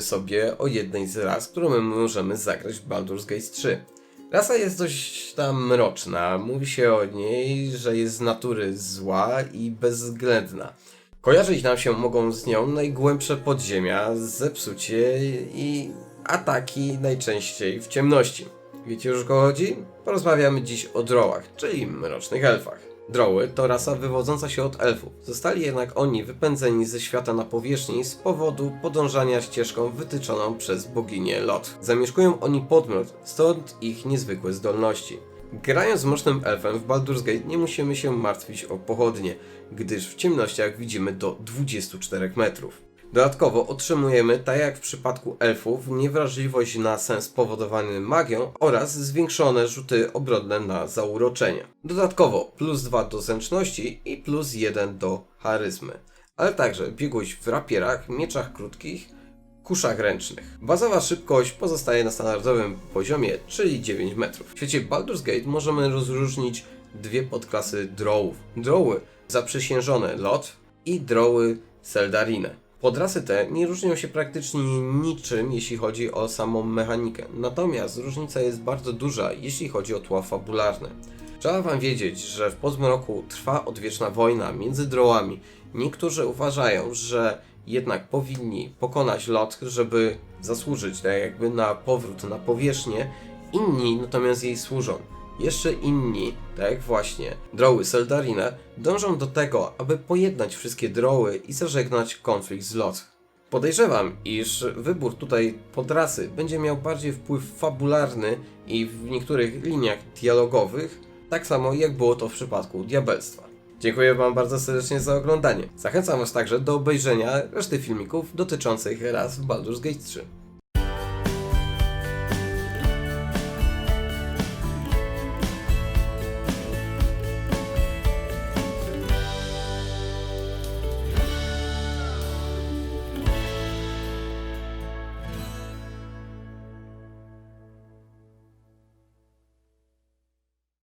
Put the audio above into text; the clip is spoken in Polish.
sobie o jednej z ras, którą my możemy zagrać w Baldur's Gate 3. Rasa jest dość tam mroczna. Mówi się o niej, że jest z natury zła i bezwzględna. Kojarzyć nam się mogą z nią najgłębsze podziemia, zepsucie i ataki najczęściej w ciemności. Wiecie już o kogo chodzi? Porozmawiamy dziś o drołach, czyli mrocznych elfach. Droły to rasa wywodząca się od elfów. Zostali jednak oni wypędzeni ze świata na powierzchni z powodu podążania ścieżką wytyczoną przez boginię Lot. Zamieszkują oni podmiot, stąd ich niezwykłe zdolności. Grając z mrocznym elfem w Baldur's Gate nie musimy się martwić o pochodnie, gdyż w ciemnościach widzimy do 24 metrów. Dodatkowo otrzymujemy, tak jak w przypadku elfów, niewrażliwość na sens spowodowany magią oraz zwiększone rzuty obronne na zauroczenia. Dodatkowo plus 2 do zręczności i plus 1 do charyzmy, ale także biegłość w rapierach, mieczach krótkich, kuszach ręcznych. Bazowa szybkość pozostaje na standardowym poziomie, czyli 9 metrów. W świecie Baldur's Gate możemy rozróżnić dwie podklasy drawów. Drawy zaprzysiężone Lot i drawy Seldarine. Podrasy te nie różnią się praktycznie niczym, jeśli chodzi o samą mechanikę. Natomiast różnica jest bardzo duża, jeśli chodzi o tła fabularne. Trzeba wam wiedzieć, że w Pozmroku trwa odwieczna wojna między drołami. Niektórzy uważają, że jednak powinni pokonać lot, żeby zasłużyć tak jakby na powrót na powierzchnię. Inni natomiast jej służą. Jeszcze inni, tak jak właśnie droły Seldarine, dążą do tego, aby pojednać wszystkie droły i zażegnać konflikt z Lot. Podejrzewam, iż wybór tutaj podrasy będzie miał bardziej wpływ fabularny i w niektórych liniach dialogowych, tak samo jak było to w przypadku diabelstwa. Dziękuję Wam bardzo serdecznie za oglądanie. Zachęcam Was także do obejrzenia reszty filmików dotyczących raz w Baldur's Gate 3.